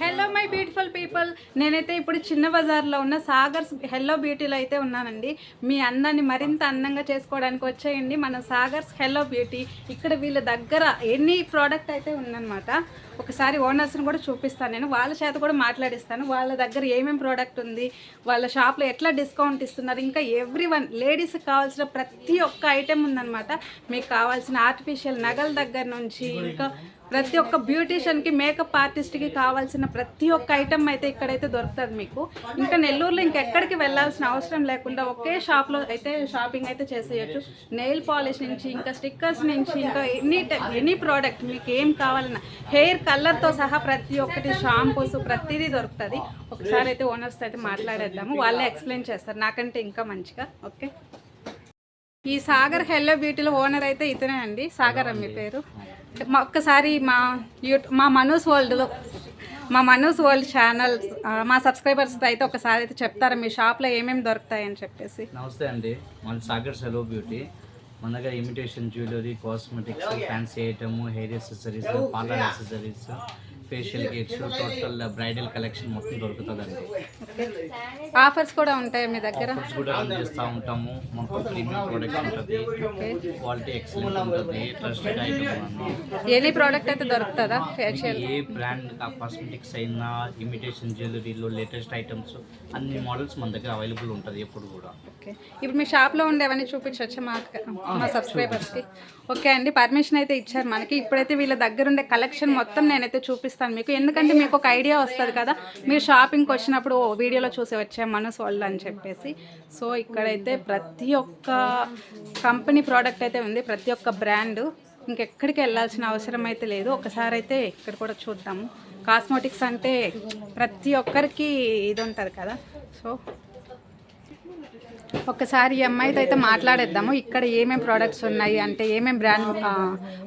Hello my beautiful people నేనైతే ఇప్పుడు చిన్న బజార్లో ఉన్న సాగర్స్ హెల్లో బ్యూటీలో అయితే ఉన్నానండి. మీ అందాన్ని మరింత అందంగా చేసుకోవడానికి వచ్చేయండి. మన సాగర్స్ హెల్లో బ్యూటీ ఇక్కడ వీళ్ళ దగ్గర ఎన్ని ప్రోడక్ట్ అయితే ఉందన్నమాట. ఒకసారి ఓనర్స్ని కూడా చూపిస్తాను నేను. వాళ్ళ చేత కూడా మాట్లాడిస్తాను. వాళ్ళ దగ్గర ఏమేమి ప్రోడక్ట్ ఉంది వాళ్ళ షాప్లో ఎట్లా డిస్కౌంట్ ఇస్తున్నారు ఇంకా ఎవ్రీ వన్ లేడీస్కి కావాల్సిన ప్రతి ఒక్క ఐటెం ఉందన్నమాట. మీకు కావాల్సిన ఆర్టిఫిషియల్ నగల దగ్గర నుంచి ఇంకా ప్రతి ఒక్క బ్యూటీషియన్కి మేకప్ ఆర్టిస్ట్కి కావాల్సిన ప్రతి ఒక్క ఐటమ్ అయితే ఇక్కడైతే దొరుకుతుంది మీకు. ఇంకా నెల్లూరులో ఇంకెక్కడికి వెళ్ళాల్సిన అవసరం లేకుండా ఒకే షాప్లో అయితే షాపింగ్ అయితే చేసేయచ్చు. నెయిల్ పాలిష్ నుంచి ఇంకా స్టిక్కర్స్ నుంచి ఇంకా ఎనీ ఎనీ ప్రోడక్ట్ మీకు ఏం కావాలన్నా హెయిర్ కలర్తో సహా ప్రతి ఒక్కటి షాంపూస్ ప్రతిదీ దొరుకుతుంది. ఒకసారి అయితే ఓనర్స్ అయితే మాట్లాడేద్దాము. వాళ్ళే ఎక్స్ప్లెయిన్ చేస్తారు. నాకంటే ఇంకా మంచిగా. ఓకే? ఈ సాగర్ హెల్లో బ్యూటీలో ఓనర్ అయితే ఇతనే అండి. సాగర్ అమ్మి పేరు. మా ఒక్కసారి మా యూట్యూబ్ మా మనోజ్ వరల్డ్లో మా మనోజ్ వరల్డ్ ఛానల్ మా సబ్స్క్రైబర్స్ అయితే ఒకసారి అయితే చెప్తారా? మీ షాప్లో ఏమేమి దొరుకుతాయని చెప్పేసి. నమస్తే అండి. మన సాగర్ సెలవు బ్యూటీ. మన దగ్గర imitation jewellery cosmetics fancy item hair accessories parlour accessories facial kits total bridal collection మొత్తం దొరుకుతుందండి. ఆఫర్స్ కూడా ఉంటాయి మీ దగ్గర? ఆఫర్స్ కూడా చేస్తూ ఉంటాము. మాకు ప్రీమియం ప్రోడక్ట్ ఉంటుంది. క్వాలిటీ ఎక్సలెంట్ ఉంటుంది. ట్రస్టెడ్ ఐటమ్ ఎనీ ప్రోడక్ట్ అయితే దొరుకుతుందా ఫేషియల్ ఏ బ్రాండ్ కాస్మెటిక్స్ అయినా ఇమిటేషన్ జ్యువెలరీలో లేటెస్ట్ ఐటమ్స్ అన్ని మోడల్స్ మన దగ్గర అవైలబుల్ ఉంటుంది ఎప్పుడు కూడా. ఓకే. ఇప్పుడు మీ షాప్లో ఉండేవన్నీ చూపించవచ్చు మా మా సబ్స్క్రైబర్స్కి? ఓకే అండి పర్మిషన్ అయితే ఇచ్చారు మనకి. ఇప్పుడైతే వీళ్ళ దగ్గర ఉండే కలెక్షన్ మొత్తం నేనైతే చూపిస్తాను. మీకు. ఎందుకంటే మీకు ఒక ఐడియా వస్తుంది కదా. మీరు షాపింగ్కి వచ్చినప్పుడు ఓ వీడియోలో చూసి వచ్చే మనసు వాళ్ళు అని చెప్పేసి. సో ఇక్కడైతే ప్రతి ఒక్క కంపెనీ ప్రోడక్ట్ అయితే ఉంది. ప్రతి ఒక్క బ్రాండ్. ఇంకెక్కడికి వెళ్ళాల్సిన అవసరం అయితే లేదు. ఒకసారి అయితే ఇక్కడ కూడా చూద్దాము. కాస్మోటిక్స్ అంటే ప్రతి ఒక్కరికి ఇది ఉంటుంది కదా. సో ఒక్కసారి ఈ అమ్మాయితో అయితే మాట్లాడేద్దాము. ఇక్కడ ఏమేమి ప్రోడక్ట్స్ ఉన్నాయి? అంటే ఏమేమి బ్రాండ్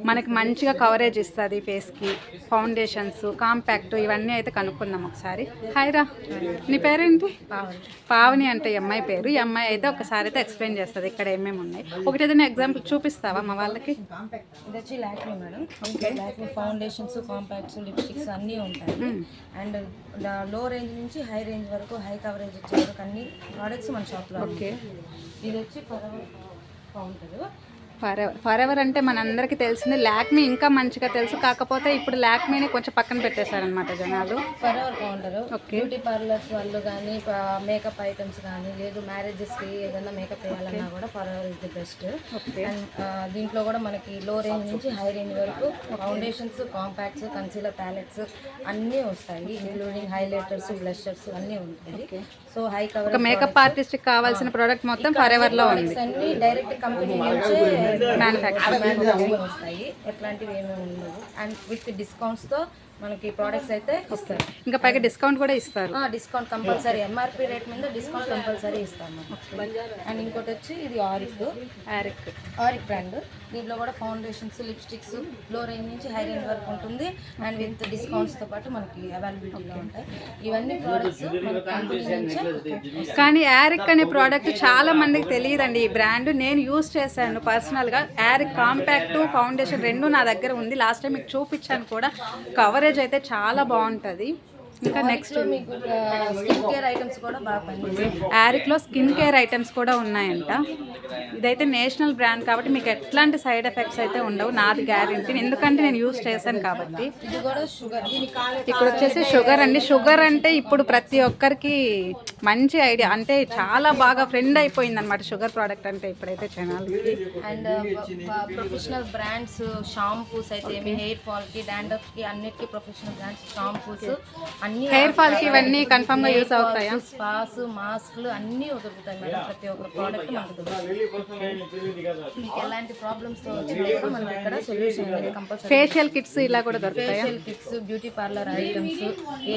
మనకి మంచిగా కవరేజ్ ఇస్తుంది ఫేస్కి ఫౌండేషన్స్ కాంపాక్ట్ ఇవన్నీ అయితే కనుక్కుందాం ఒకసారి. హాయ్ రా. నీ పేరేంటి? పావని. అంటే ఈ అమ్మాయి పేరు. ఈ అమ్మాయి అయితే ఒకసారి అయితే ఎక్స్ప్లెయిన్ చేస్తుంది ఇక్కడ ఏమేమి ఉన్నాయి. ఒకటి ఏదైనా ఎగ్జాంపుల్ చూపిస్తావా మా వాళ్ళకి? ఇది వచ్చి Lakme madam. Lakme foundations compacts lipsticks అన్నీ ఉంటాయి. అండ్లో రేంజ్ నుంచి హై రేంజ్ వరకు హై కవరేజ్ వచ్చే వరకు అన్ని ప్రోడక్ట్స్ మన షాప్లో ఓకే ఇది వచ్చి పదవ counter forever forever అంటే మనందరికీ తెలిసింది. లాక్మీ ఇంకా మంచిగా తెలుసు. కాకపోతే ఇప్పుడు లాక్మీని కొంచెం పక్కన పెట్టేశారనమాట జనాలు. For counter okay beauty parlours వాళ్ళు కానీ మేకప్ ఐటమ్స్ కానీ లేదు మ్యారేజెస్కి ఏదైనా మేకప్ వేయాలన్నా కూడా for our is the best okay and దీంట్లో కూడా మనకి లో రేంజ్ నుంచి హై రేంజ్ వరకు ఫౌండేషన్స్ కాంపాక్ట్స్ కన్సీలర్ ప్యాలెట్స్ అన్నీ వస్తాయి. ఇంక్లూడింగ్ హైలైటర్స్ బ్లషర్స్ అన్నీ ఉంటాయి. సో హై కవర్ మేకప్ ఆర్టిస్ట్కి కావాల్సిన ప్రోడక్ట్ మొత్తం ఫర్ ఎవర్లో ఉంది. అన్ని డైరెక్ట్ కంపెనీ నుంచే మ్యానుఫ్యాక్చర్ మ్యానుఫ్యాక్చరింగ్ వస్తాయి. ఎట్లాంటివి ఏమేమి ఉండవు. అండ్ విత్ డిస్కౌంట్స్తో మనకి ప్రోడక్ట్స్ అయితే ఇస్తారు. ఇంకా పైగా డిస్కౌంట్ కూడా ఇస్తారు. డిస్కౌంట్ కంపల్సరీ ఎంఆర్పి రేట్ మీద డిస్కౌంట్ కంపల్సరీ ఇస్తాము అండ్ ఇంకోటి వచ్చి ఇది ఆరిక్ ఆరిక్ ఆరిక్ బ్రాండ్ దీంట్లో కూడా ఫౌండేషన్స్ లిప్స్టిక్స్లో రేంజ్ నుంచి హై రేంజ్ వరకు ఉంటుంది. అండ్ విత్ డిస్కౌంట్స్తో పాటు మనకి అవైలబిలిటీలో ఉంటాయి. ఇవన్నీ ప్రోడక్ట్స్ మన కంపెనీ నుంచే కానీ యారిక్ అనే ప్రోడక్ట్ చాలా మందికి తెలియదండి. ఈ బ్రాండ్ నేను యూస్ చేశాను పర్సనల్గా యారిక్ కాంపాక్ట్ ఫౌండేషన్ రెండు నా దగ్గర ఉంది. లాస్ట్ టైం మీకు చూపించాను కూడా. కవరేజ్ అయితే చాలా బాగుంటుంది. ఇంకా నెక్స్ట్ మీకు స్కిన్ కేర్ ఐటమ్స్ కూడా బాగా పనిచేస్తాయి. యారిక్లో స్కిన్ కేర్ ఐటమ్స్ కూడా ఉన్నాయంట. ఇదైతే నేషనల్ బ్రాండ్ కాబట్టి మీకు ఎట్లాంటి సైడ్ ఎఫెక్ట్స్ అయితే ఉండవు నాది గ్యారెంటీ ఎందుకంటే నేను యూస్ చేశాను కాబట్టి. ఇది కూడా షుగర్ ఇక్కడ వచ్చేసి షుగర్ అండి. షుగర్ అంటే ఇప్పుడు ప్రతి ఒక్కరికి మంచి ఐడియా అంటే చాలా బాగా ఫ్రెండ్ అయిపోయింది అనమాట షుగర్ ప్రోడక్ట్ అంటే ఇప్పుడైతే జనాలకి. అండ్ ప్రొఫెషనల్ బ్రాండ్స్ షాంపూస్ అయితే ఏమి హెయిర్ ఫాల్కి డాండ్రఫ్కి అన్నిటికీ ప్రొఫెషనల్ బ్రాండ్స్ షాంపూస్ అన్ని హెయిర్ ఫాల్కి ఇవన్నీ కన్ఫర్మ్గా యూస్ అవుతాయా? స్పాస్ మాస్క్లు అన్నీ దొరుకుతాయి మేడం ప్రతి ఒక్క ప్రోడక్ట్ మనకు దొరుకుతుంది మీకు ఎలాంటి ప్రాబ్లమ్స్తో వచ్చినా కూడా మనకి ఇక్కడ సొల్యూషన్ అనేది కంపల్సరీ ఫేషియల్ కిట్స్ ఇలా కూడా దొరుకుతాయా? Facial kits beauty parlour items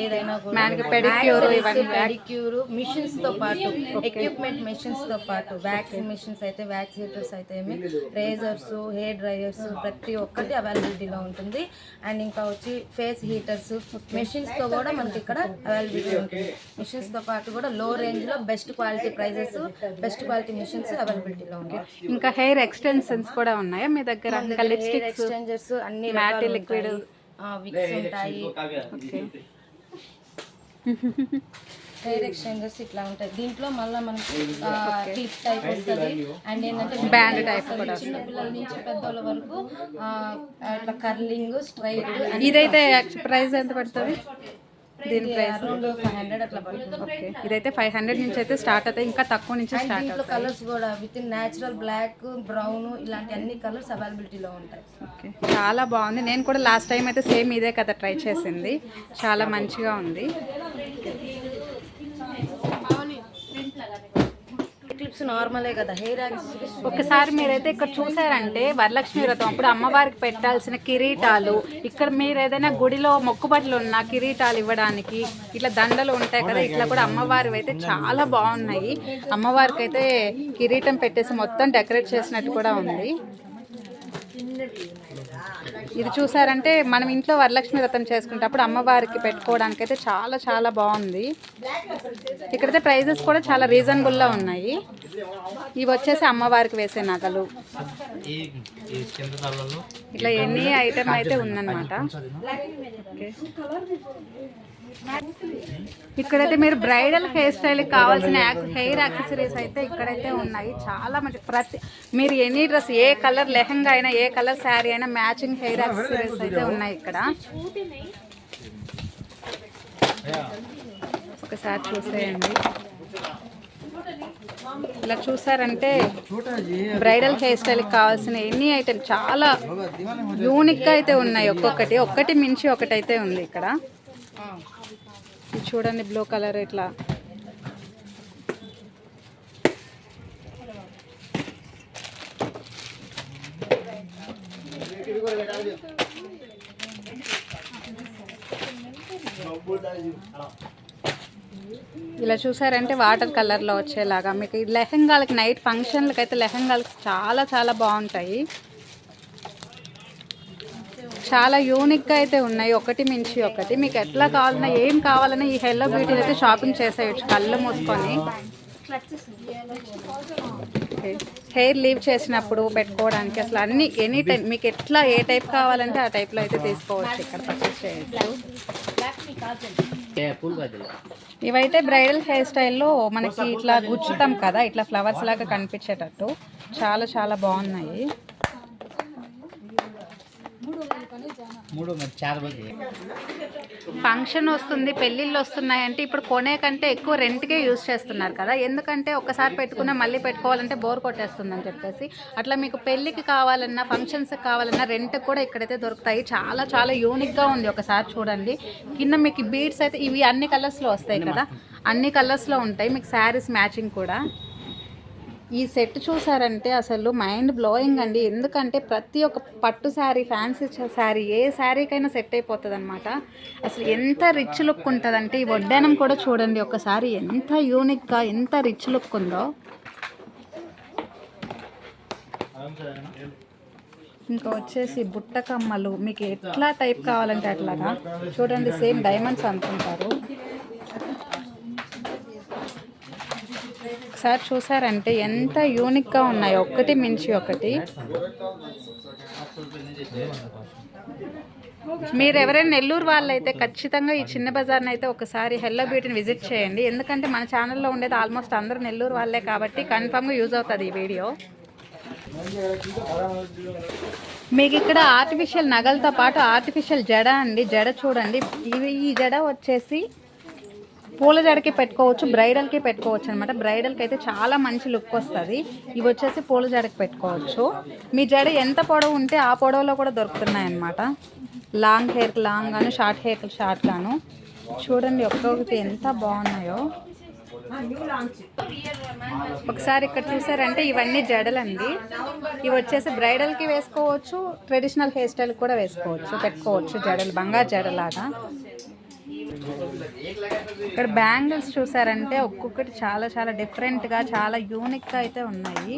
ఏదైనా Manicure, pedicure ఇవన్నీ పెడిక్యూర్ మిషన్స్తో పాటు ఎక్విప్మెంట్ మిషన్స్తో పాటు వ్యాక్సిన్ మిషన్స్ అయితే వ్యాక్స్ హీటర్స్ అయితే ఏమి రేజర్స్ హెయిర్ డ్రైయర్స్ ప్రతి ఒక్కటి అవైలబిలిటీలో ఉంటుంది. అండ్ ఇంకా వచ్చి ఫేస్ హీటర్స్ మెషిన్స్తో కూడా మనకి ఇక్కడ అవైలబిలిటీ ఉంటుంది మిషన్స్తో పాటు కూడా లో రేంజ్లో best quality prices best quality machines అవైలబిలిటీలో ఉంటాయి ఇంకా హెయిర్ ఎక్స్టెన్షన్స్ కూడా ఉన్నాయా మీ దగ్గర? లిప్స్టిక్స్ ఎక్స్చేంజర్స్ అన్ని. ఆ, విక్స్ ఉంటాయి. ఓకే హెయిర్ ఎక్స్చేంజర్స్ ఇట్లా ఉంటాయి. దీంట్లో మళ్ళీ మనకి క్లిప్ టైప్ వస్తుంది. అండ్ ఏంటంటే వస్తది. కూడా చిన్న పిల్లల నుంచి పెద్దోళ్ళ వరకు కర్లింగ్ స్ట్రైట్ ఇదైతే ప్రైస్ ఎంత పడుతుంది? దీని ప్రైస్ ఇదైతే ఫైవ్ హండ్రెడ్ నుంచి అయితే స్టార్ట్ అవుతాయి. ఇంకా తక్కువ నుంచి స్టార్ట్ అవుతాయి. కలర్స్ కూడా with in natural black brown ఇలాంటి అన్ని కలర్స్ అవైలబిలిటీలో ఉంటాయి. ఓకే చాలా బాగుంది. నేను కూడా లాస్ట్ టైం అయితే సేమ్ ఇదే కదా ట్రై చేసింది. చాలా మంచిగా ఉంది. క్లిప్స్ నార్మలే కదా? హెయిర్ ఒకసారి మీరైతే ఇక్కడ చూసారంటే వరలక్ష్మి వ్రతం. అప్పుడు అమ్మవారికి పెట్టాల్సిన కిరీటాలు ఇక్కడ మీరు ఏదైనా గుడిలో మొక్కుబడులు ఉన్న కిరీటాలు ఇవ్వడానికి ఇట్లా దండలు ఉంటాయి కదా ఇట్లా కూడా అమ్మవారి అయితే చాలా బాగున్నాయి. అమ్మవారికి అయితే కిరీటం పెట్టేసి మొత్తం డెకరేట్ చేసినట్టు కూడా ఉంది. ఇది చూసారంటే మనం ఇంట్లో వరలక్ష్మి వ్రతం చేసుకునేటప్పుడు అమ్మవారికి పెట్టుకోవడానికి అయితే చాలా చాలా బాగుంది. ఇక్కడైతే ప్రైజెస్ కూడా చాలా రీజనబుల్గా ఉన్నాయి. ఇవి వచ్చేసి అమ్మవారికి వేసే నగలు. ఇట్లా ఎన్ని ఐటమ్ అయితే ఉందన్నమాట. ఇక్కడైతే మీరు బ్రైడల్ హెయిర్ స్టైల్ కావాల్సిన హెయిర్ యాక్సెసరీస్ అయితే ఇక్కడైతే ఉన్నాయి. చాలా మంచి ప్రతి మీరు ఎనీ డ్రెస్ ఏ కలర్ లెహంగా అయినా ఏ కలర్ శారీ అయినా మ్యాచింగ్ హెయిర్ యాక్సెసరీస్ అయితే ఉన్నాయి ఇక్కడ. ఒకసారి చూసేయండి. ఇలా చూసారంటే బ్రైడల్ హెయిర్ స్టైల్కి కావాల్సిన ఎన్ని ఐటమ్ చాలా యూనిక్గా అయితే ఉన్నాయి ఒక్కొక్కటి. ఒక్కటి మించి ఒకటైతే ఉంది ఇక్కడ. ఇది చూడండి బ్లూ కలర్ ఇట్లా. ఇలా చూసారంటే వాటర్ కలర్లో వచ్చేలాగా. మీకు ఈ లెహంగాలకి నైట్ ఫంక్షన్లకి అయితే లెహంగాలకి చాలా చాలా బాగుంటాయి. చాలా యూనిక్గా అయితే ఉన్నాయి. ఒకటి మించి ఒకటి. మీకు ఎట్లా కావాలన్నా ఏం కావాలన్నా ఈ హెల్లో బ్యూటీలో అయితే షాపింగ్ చేసేయచ్చు కళ్ళు మూసుకొని. హెయిర్ లీవ్ చేసినప్పుడు పెట్టుకోవడానికి అసలు అన్ని ఎనీ టైం మీకు ఎట్లా ఏ టైప్ కావాలంటే ఆ టైప్లో అయితే తీసుకోవచ్చు. ఇక్కడ పర్చేస్ చేయొచ్చు. ఇవైతే బ్రైడల్ హెయిర్ స్టైల్లో మనకి ఇట్లా గుచ్చుతాం కదా ఇట్లా ఫ్లవర్స్ లాగా కనిపించేటట్టు. చాలా చాలా బాగున్నాయి. ఫంక్షన్ వస్తుంది పెళ్ళిళ్ళు వస్తున్నాయి అంటే ఇప్పుడు కొనే కంటే ఎక్కువ రెంట్కే యూజ్ చేస్తున్నారు కదా. ఎందుకంటే ఒకసారి పెట్టుకున్నా మళ్ళీ పెట్టుకోవాలంటే బోర్ కొట్టేస్తుంది అని చెప్పేసి. అట్లా మీకు పెళ్ళికి కావాలన్నా ఫంక్షన్స్కి కావాలన్నా రెంట్ కూడా ఇక్కడైతే దొరుకుతాయి. చాలా చాలా యూనిక్గా ఉంది ఒకసారి చూడండి. కింద మీకు బీడ్స్ అయితే ఇవి అన్ని కలర్స్లో వస్తాయి కదా. అన్ని కలర్స్లో ఉంటాయి. మీకు శారీస్ మ్యాచింగ్ కూడా. ఈ సెట్ చూసారంటే అసలు మైండ్ బ్లోయింగ్ అండి. ఎందుకంటే ప్రతి ఒక్క పట్టు శారీ ఫ్యాన్సీ శారీ ఏ శారీకైనా సెట్ అయిపోతుంది అనమాట అసలు ఎంత రిచ్ లుక్ ఉంటుందంటే ఈ వడ్డానం కూడా చూడండి ఒకసారి ఎంత యూనిక్గా ఎంత రిచ్ లుక్ ఉందో. ఇంకా వచ్చేసి బుట్ట కమ్మలు. మీకు ఎట్లా టైప్ కావాలంటే అట్లాగా చూడండి సేమ్ డైమండ్స్ అనుకుంటారు. ఒకసారి చూసారంటే ఎంత యూనిక్గా ఉన్నాయి. ఒకటి మించి ఒకటి. మీరు ఎవరైనా నెల్లూరు వాళ్ళు అయితే ఖచ్చితంగా ఈ చిన్న బజార్ని అయితే ఒకసారి హెల్లో బ్యూటీని విజిట్ చేయండి. ఎందుకంటే మన ఛానల్లో ఉండేది ఆల్మోస్ట్ అందరూ నెల్లూరు వాళ్ళే కాబట్టి కన్ఫామ్గా యూజ్ అవుతుంది ఈ వీడియో. మీకు ఇక్కడ ఆర్టిఫిషియల్ నగలతో పాటు ఆర్టిఫిషియల్ జడ అండి. జడ చూడండి. ఇవి ఈ జడ వచ్చేసి పూల జడకి పెట్టుకోవచ్చు బ్రైడల్కి పెట్టుకోవచ్చు అనమాట బ్రైడల్కి అయితే చాలా మంచి లుక్ వస్తుంది. ఇవి వచ్చేసి పూల జడకి పెట్టుకోవచ్చు. మీ జడ ఎంత పొడవు ఉంటే ఆ పొడవులో కూడా దొరుకుతున్నాయి అనమాట లాంగ్ హెయిర్కి లాంగ్ గాను షార్ట్ హెయిర్కి షార్ట్ గాను. చూడండి ఒక్కొక్కటి ఎంత బాగున్నాయో. ఒకసారి ఇక్కడ చూసారంటే ఇవన్నీ జడలండి. ఇవి వచ్చేసి బ్రైడల్కి వేసుకోవచ్చు ట్రెడిషనల్ హెయిర్ స్టైల్ కూడా వేసుకోవచ్చు పెట్టుకోవచ్చు జడలు బంగారు జడలాగా. ఇక్కడ బ్యాంగిల్స్ చూసారంటే ఒక్కొక్కటి చాలా చాలా డిఫరెంట్గా చాలా యూనిక్గా అయితే ఉన్నాయి.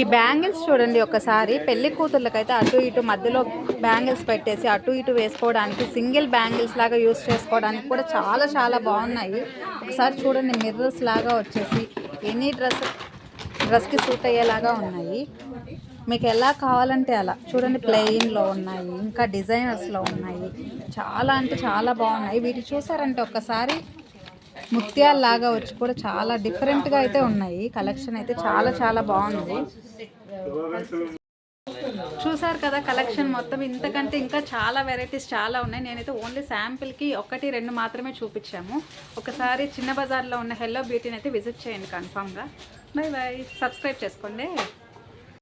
ఈ బ్యాంగిల్స్ చూడండి ఒకసారి. పెళ్ళి కూతుర్లకైతే అటు ఇటు మధ్యలో బ్యాంగిల్స్ పెట్టేసి అటు ఇటు వేసుకోవడానికి సింగిల్ బ్యాంగిల్స్ లాగా యూస్ చేసుకోవడానికి కూడా చాలా చాలా బాగున్నాయి. ఒకసారి చూడండి మిర్రర్స్ లాగా వచ్చేసి. ఎనీ డ్రెస్ డ్రెస్కి సూట్ అయ్యేలాగా ఉన్నాయి. మీకు ఎలా కావాలంటే అలా. చూడండి ప్లెయిన్లో ఉన్నాయి ఇంకా డిజైనర్స్లో ఉన్నాయి. చాలా అంటే చాలా బాగున్నాయి. వీటి చూసారంటే ఒక్కసారి ముత్యాల్లాగా వచ్చి కూడా చాలా డిఫరెంట్గా అయితే ఉన్నాయి. కలెక్షన్ అయితే చాలా చాలా బాగుంది. చూసారు కదా కలెక్షన్ మొత్తం ఇంతకంటే ఇంకా చాలా వెరైటీస్ చాలా ఉన్నాయి. నేనైతే ఓన్లీ శాంపిల్కి ఒకటి రెండు మాత్రమే చూపించాము. ఒకసారి చిన్న బజార్లో ఉన్న హెల్లో బ్యూటీని అయితే విజిట్ చేయండి కన్ఫామ్గా. బై బై సబ్స్క్రైబ్ చేసుకోండి.